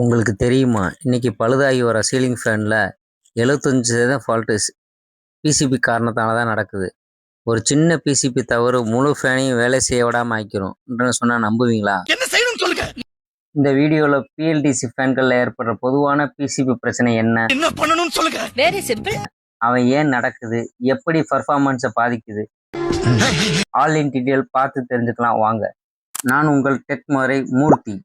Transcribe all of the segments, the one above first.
உங்களுக்கு தெரியுமா? இன்னைக்கு பழுதாகி வர சீலிங் ஃபேனில் எழுபத்தஞ்சு சதவீதம் ஃபால்ட்டு பிசிபி காரணத்தால தான் நடக்குது. ஒரு சின்ன பிசிபி தவறு முழு ஃபேனையும் வேலை செய்ய விடாமல் ஆக்கிரும் சொன்னால் நம்புவீங்களா? என்ன செய்யணும்னு சொல்லுங்க. இந்த வீடியோவில் பிஎல்டிசி ஃபேன்களில் ஏற்படுற பொதுவான பிசிபி பிரச்சனை என்ன? என்ன பண்ணணும்னு சொல்லுங்க. வெரி சிம்பிள் அவன் ஏன் நடக்குது? எப்படி பர்ஃபார்மன்ஸை பாதிக்குது? ஆல் இன் டீட்டெயில் பார்த்து தெரிஞ்சுக்கலாம். வாங்க. நான் உங்கள் டெக் முறை மூர்த்தி.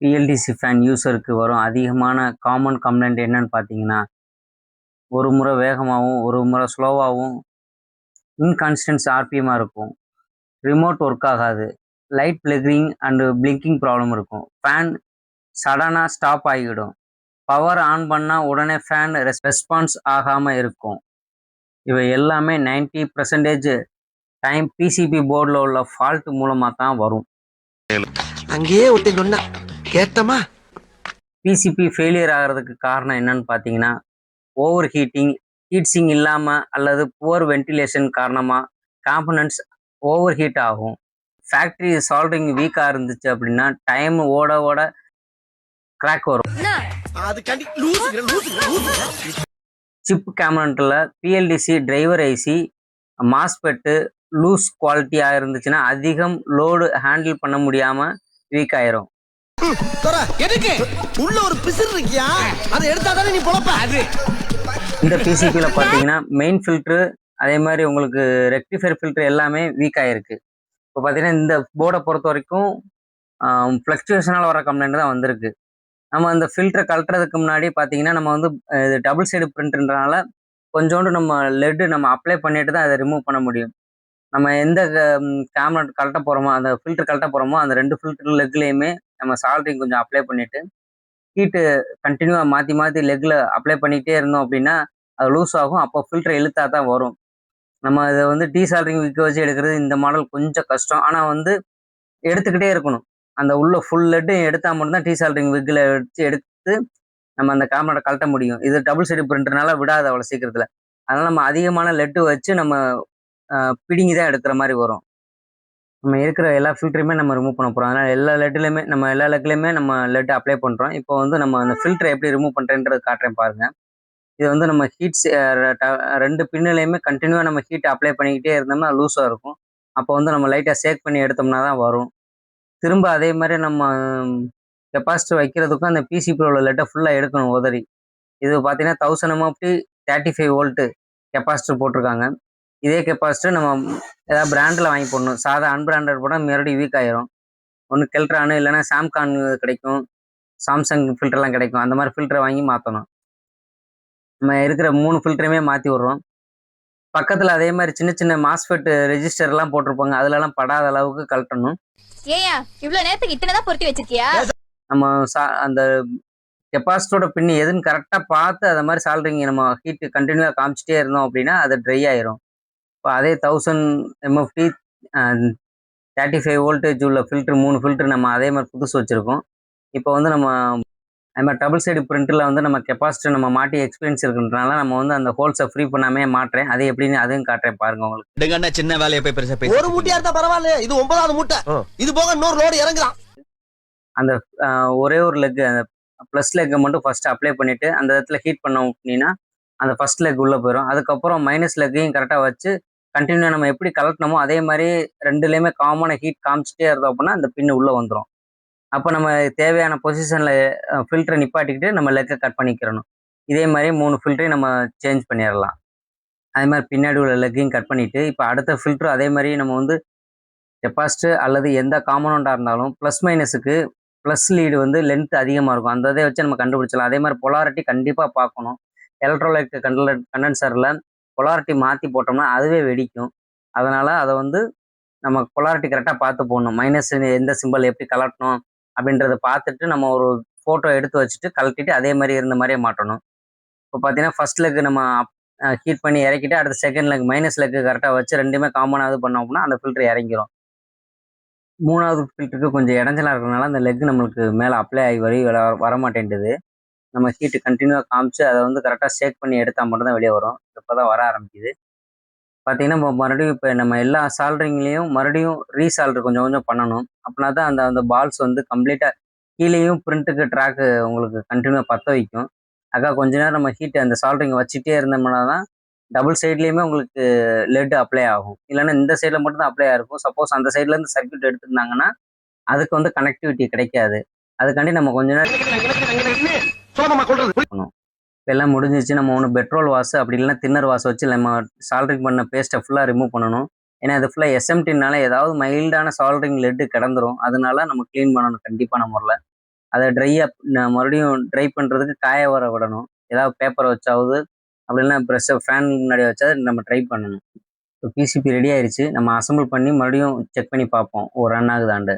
பிஎல்டிசி ஃபேன் யூஸருக்கு வரும். அதிகமான காமன் கம்ப்ளைண்ட் என்னன்னு பார்த்தீங்கன்னா ஒரு முறை வேகமாகவும் ஒரு முறை ஸ்லோவாகவும் இன்கான்ஸ்டன்ஸ் ஆர்பிஎம்மாக இருக்கும். ரிமோட் ஒர்க் ஆகாது. Light flicking and blinking problem இருக்கும். ஃபேன் சடனாக ஸ்டாப் ஆகிடும். பவர் ஆன் பண்ணால் உடனே ஃபேன் ரெஸ்பான்ஸ் ஆகாமல் இருக்கும். இவை எல்லாமே 90% பர்சன்டேஜ் டைம் பிசிபி போர்டில் உள்ள ஃபால்ட் மூலமாக தான் வரும். அங்கேயே ஒருத்தன் கேட்டமா? பிசிபி ஃபெயிலியர் ஆகிறதுக்கு காரணம் என்னன்னு பார்த்தீங்கன்னா ஓவர் ஹீட்டிங் ஹீட்ஸிங் இல்லாமல் அல்லது புவர் வென்டிலேஷன் காரணமாக காம்பனன்ட்ஸ் ஓவர் ஹீட் ஆகும் ஃபேக்ட்ரி சால்ட்ரிங் வீக்காக இருந்துச்சு அப்படின்னா டைம் ஓட ஓட கிராக் வரும். Chip கேமரண்ட்டில் BLDC driver IC MOSFET loose குவாலிட்டியாக இருந்துச்சுன்னா அதிகம் லோடு ஹேண்டில் பண்ண முடியாமல் வீக் ஆயிரும். எதுக்கு? உள்ள ஒரு பிசிறு இருக்கியா? அதை எடுத்தா தானே நீ பொழப்ப? அது. இந்த பிசிபியில் பார்த்தீங்கன்னா மெயின் ஃபில்ட்ரு அதே மாதிரி உங்களுக்கு ரெக்டிஃபையர் ஃபில்ட்ரு எல்லாமே வீக் ஆகிருக்கு இப்போ பார்த்தீங்கன்னா இந்த போர்டை பொறுத்த வரைக்கும் ஃப்ளக்சுவேஷனால் வர கம்ப்ளைண்ட் தான் வந்திருக்கு. நம்ம அந்த ஃபில்டரை கழட்டுறதுக்கு முன்னாடி பார்த்தீங்கன்னா நம்ம வந்து இது டபுள் சைடு பிரிண்ட்ன்றனால கொஞ்சோண்டு நம்ம லெட்டு நம்ம அப்ளை பண்ணிட்டு தான் அதை ரிமூவ் பண்ண முடியும். நம்ம எந்த கேமரா கழட்ட போகிறோமோ அந்த ஃபில்டர் கழட்ட போகிறோமோ அந்த ரெண்டு ஃபில்டர் லெக்லேயுமே நம்ம சால்ட்ரிங் கொஞ்சம் அப்ளை பண்ணிட்டு ஹீட்டு கண்டினியூவாக மாற்றி மாற்றி லெக்கில் அப்ளை பண்ணிகிட்டே இருந்தோம் அப்படின்னா அது லூஸ் ஆகும். அப்போ ஃபில்டர் இழுத்தா தான் வரும். நம்ம இதை வந்து டீசால்ட்ரிங் விற்க வச்சு எடுக்கிறது இந்த மாடல் கொஞ்சம் கஷ்டம். ஆனால் வந்து எடுத்துக்கிட்டே இருக்கணும். அந்த உள்ள ஃபுல் லெட்டு எடுத்தால் மட்டும்தான் டீசால்ட்ரிங் விக்கில் வச்சு எடுத்து நம்ம அந்த கேமரா கழட்ட முடியும். இது டபுள் சைடு பிரிண்டர்னால விடாது அவ்வளோ சீக்கிரத்தில். அதனால் நம்ம அதிகமான லெட்டு வச்சு நம்ம பிடிங்கி பிடுங்கி தான் எடுக்கிற மாதிரி வரும். நம்ம இருக்கிற எல்லா ஃபில்டருமே நம்ம ரிமூவ் பண்ண போகிறோம் அதனால் எல்லா லெட்லையுமே நம்ம எல்லா லெட்லையுமே நம்ம லெட்டு அப்ளை பண்ணுறோம் இப்போ வந்து நம்ம அந்த ஃபில்டரை எப்படி ரிமூவ் பண்ணுறேன்றது காட்டுறேன் பாருங்க. இது வந்து நம்ம ஹீட்ஸ் ரெண்டு பின்னிலையுமே கண்டினியூவாக நம்ம ஹீட் அப்ளை பண்ணிக்கிட்டே இருந்தோம்னா லூஸாக இருக்கும். அப்போ வந்து நம்ம லைட்டாக சேக் பண்ணி எடுத்தோம்னா தான் வரும். திரும்ப அதே மாதிரி நம்ம கெப்பாசிட்டி வைக்கிறதுக்கும் அந்த பிசிபியில் உள்ள லெட்டை ஃபுல்லாக எடுக்கணும் உதறி. இது பார்த்தீங்கன்னா thousand MFD thirty five volt capacitor போட்டிருக்காங்க. இதே கெப்பாசிட்டர் நம்ம ஏதாவது பிராண்டில் வாங்கி போடணும். சாதா அன்பிராண்டட் போட்டால் மறுபடியும் வீக் ஆயிரும். ஒன்று கெல்ட்ரானு இல்லைன்னா சாம்கான் கிடைக்கும். சாம்சங் ஃபில்டர்லாம் கிடைக்கும். அந்த மாதிரி ஃபில்டரை வாங்கி மாற்றணும் நம்ம இருக்கிற மூணு ஃபில்டரையுமே மாற்றி விட்றோம். பக்கத்தில் அதே மாதிரி சின்ன சின்ன மாஸ்பெட் ரெஜிஸ்டர்லாம் போட்டிருப்பாங்க. அதுலலாம் படாத அளவுக்கு கழட்டணும். ஏயா இவ்வளவு நேரத்துக்கு இத்தனை தான் பொருத்தி வச்சிருக்கியா? நம்ம சா அந்த கெப்பாசிட்டரோட பின் எதுன்னு கரெக்டாக பார்த்து அதை மாதிரி சால்ரிங் நம்ம ஹீட் கண்டினியூவாக காமிச்சிட்டே இருந்தோம் அப்படின்னா அது ட்ரை ஆயிரும். இப்போ அதே thousand MFD thirty five voltage உள்ள ஃபில்டர் மூணு ஃபில்டர் நம்ம அதே மாதிரி புதுசு வச்சுருக்கோம். இப்போ வந்து நம்ம அது மாதிரி டபுள் சைடு பிரிண்டில் வந்து நம்ம கெப்பாசிட்டர் நம்ம மாட்டி எக்ஸ்பீரியன்ஸ் இருக்குன்றனால நம்ம வந்து அந்த ஹோல்ஸை ஃப்ரீ பண்ணாமே மாட்டுறேன். அது எப்படின்னு அதையும் காட்டுறேன் பாருங்க உங்களுக்கு. சின்ன வேலையை போய் பெருசா ஒரு மூட்டையா இருந்தா பரவாயில்ல இது ஒன்பதாவது மூட்டை. இது போக இன்னொரு லோடு இறங்குறான் ஆஹ் ஒரே ஒரு லெக் அந்த ப்ளஸ் லெக்கை மட்டும் ஃபர்ஸ்ட் அப்ளை பண்ணிட்டு அந்த இடத்துல ஹீட் பண்ணோம் அப்படின்னா அந்த ஃபர்ஸ்ட் லெக் உள்ளே போயிடும் அதுக்கப்புறம் மைனஸ் லெக்கையும் கரெக்டாக வச்சு கண்டினியூ நம்ம எப்படி கலட்டினோமோ அதே மாதிரி ரெண்டுலேயுமே காமனாக ஹீட் காமிச்சிட்டே இருந்தோம் அப்படின்னா அந்த பின்னு உள்ளே வந்துடும் அப்போ நம்ம தேவையான பொசிஷனில் ஃபில்டரை நிப்பாட்டிக்கிட்டு நம்ம லெக்கை கட் பண்ணிக்கிறணும். இதே மாதிரி மூணு ஃபில்டரையும் நம்ம சேஞ்ச் பண்ணிடலாம். அதே மாதிரி பின்னாடி உள்ள லெக்கையும் கட் பண்ணிட்டு இப்போ அடுத்த ஃபில்டரும் அதே மாதிரி நம்ம வந்து கெப்பாசிட்டு அல்லது எந்த காம்பனண்ட்டாக இருந்தாலும் ப்ளஸ் மைனஸுக்கு ப்ளஸ் லீடு வந்து லென்த் அதிகமாக இருக்கும். அந்த இதை வச்சு நம்ம கண்டுபிடிச்சலாம் அதே மாதிரி பொலாரிட்டி கண்டிப்பாக பார்க்கணும். எலக்ட்ரோலைட் கண்டல கண்டென்சரில் பொலாரிட்டி மாற்றி போட்டோம்னா அதுவே வெடிக்கும். அதனால் அதை வந்து நம்ம பொலாரிட்டி கரெக்டாக பார்த்து போடணும். மைனஸ் எந்த சிம்பிள் எப்படி கலட்டணும் அப்படின்றத பார்த்துட்டு நம்ம ஒரு ஃபோட்டோ எடுத்து வச்சுட்டு கலட்டிட்டு அதே மாதிரி இருந்த மாதிரியே மாட்டணும். இப்போ பார்த்தீங்கன்னா ஃபர்ஸ்ட் லெக்கு நம்ம ஹீட் பண்ணி இறக்கிட்டு அடுத்த செகண்ட் லெக் மைனஸ் லெக்கு கரெக்டாக வச்சு ரெண்டுமே காமனாக பண்ணோம் அப்படின்னா அந்த ஃபில்டர் இறங்கிரும். மூணாவது ஃபில்டருக்கு கொஞ்சம் இடைஞ்சலாக இருக்கிறதுனால அந்த லெக் நம்மளுக்கு மேலே அப்ளை ஆகி வரி வர வர நம்ம ஹீட்டு கண்டினியூவாக காமிச்சு அதை வந்து கரெக்டாக ஷேக் பண்ணி எடுத்தால் மட்டும்தான் வெளியே வரும். இப்போ தான் வர ஆரம்பிக்குது. பார்த்தீங்கன்னா இப்போ மறுபடியும் இப்போ நம்ம எல்லா சால்ட்ரிங்லேயும் மறுபடியும் ரீசால்ட்ரு கொஞ்சம் கொஞ்சம் பண்ணணும். அப்படின்னா தான் அந்த அந்த பால்ஸ் வந்து கம்ப்ளீட்டாக கீழேயும் பிரிண்ட்டுக்கு ட்ராக்கு உங்களுக்கு கண்டினியூவாக பற்ற வைக்கும். அக்கா கொஞ்ச நேரம் நம்ம ஹீட் அந்த சால்ட்ரிங் வச்சுட்டே இருந்தோம்னா தான் டபுள் சைட்லேயுமே உங்களுக்கு லெட் அப்ளை ஆகும். இல்லைன்னா இந்த சைடில் மட்டும் தான் அப்ளை ஆயிருக்கும். சப்போஸ் அந்த சைட்லேருந்து சர்க்யூட் எடுத்திருந்தாங்கன்னா அதுக்கு வந்து கனெக்டிவிட்டி கிடைக்காது. அதுக்காண்டி நம்ம கொஞ்ச நேரம் சோதமா கொள்றது எல்லாம் முடிஞ்சிச்சு. நம்ம ஒன்று பெட்ரோல் வாஷ் அப்படி இல்லைன்னா தின்னர் வாஷ் வச்சு நம்ம சால்ட்ரிங் பண்ண பேஸ்ட்டை ஃபுல்லாக ரிமூவ் பண்ணணும். ஏன்னா அது ஃபுல்லாக எஸ்எம்டினால ஏதாவது மைல்டான சால்ட்ரிங் லெட்டு கிடந்துரும். அதனால நம்ம க்ளீன் பண்ணணும். கண்டிப்பான முறையில் அதை ட்ரை அப் மறுபடியும் ட்ரை பண்ணுறதுக்கு காய வர விடணும். ஏதாவது பேப்பரை வச்சாவது அப்படி இல்லைன்னா ப்ரெஷ்ஷை ஃபேன் முன்னாடி வச்சா நம்ம ட்ரை பண்ணணும். இப்போ பிசிபி ரெடி ஆயிருச்சு. நம்ம அசம்பிள் பண்ணி மறுபடியும் செக் பண்ணி பார்ப்போம். ஒரு ரன் ஆகுதாண்டு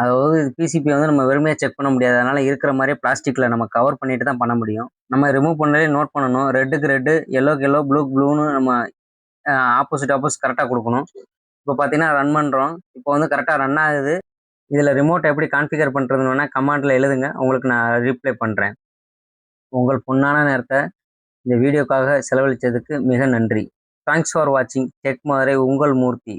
அதாவது பிசிபி வந்து நம்ம வெறுமையாக செக் பண்ண முடியாது. அதனால் இருக்கிற மாதிரியே பிளாஸ்டிக்கில் நம்ம கவர் பண்ணிட்டு தான் பண்ண முடியும். நம்ம ரிமூவ் பண்ணலே நோட் பண்ணணும். ரெட்டுக்கு ரெட்டு எல்லோக்கு எல்லோ ப்ளூ ப்ளூன்னு நம்ம ஆப்போசிட் ஆப்போசிட் கரெக்டாக கொடுக்கணும். இப்போ பார்த்தீங்கன்னா ரன் பண்ணுறோம் இப்போ வந்து கரெக்டாக ரன் ஆகுது. இதில் ரிமோட்டை எப்படி கான்ஃபிகர் பண்ணுறதுன்னு வேணால் கமாண்டில் எழுதுங்க. உங்களுக்கு நான் ரீப்ளை பண்ணுறேன் உங்கள் பொன்னான நேரத்தை இந்த வீடியோக்காக செலவழித்ததுக்கு மிக நன்றி. தேங்க்ஸ் ஃபார் வாட்சிங் டெக் மதுரை உங்கள் மூர்த்தி.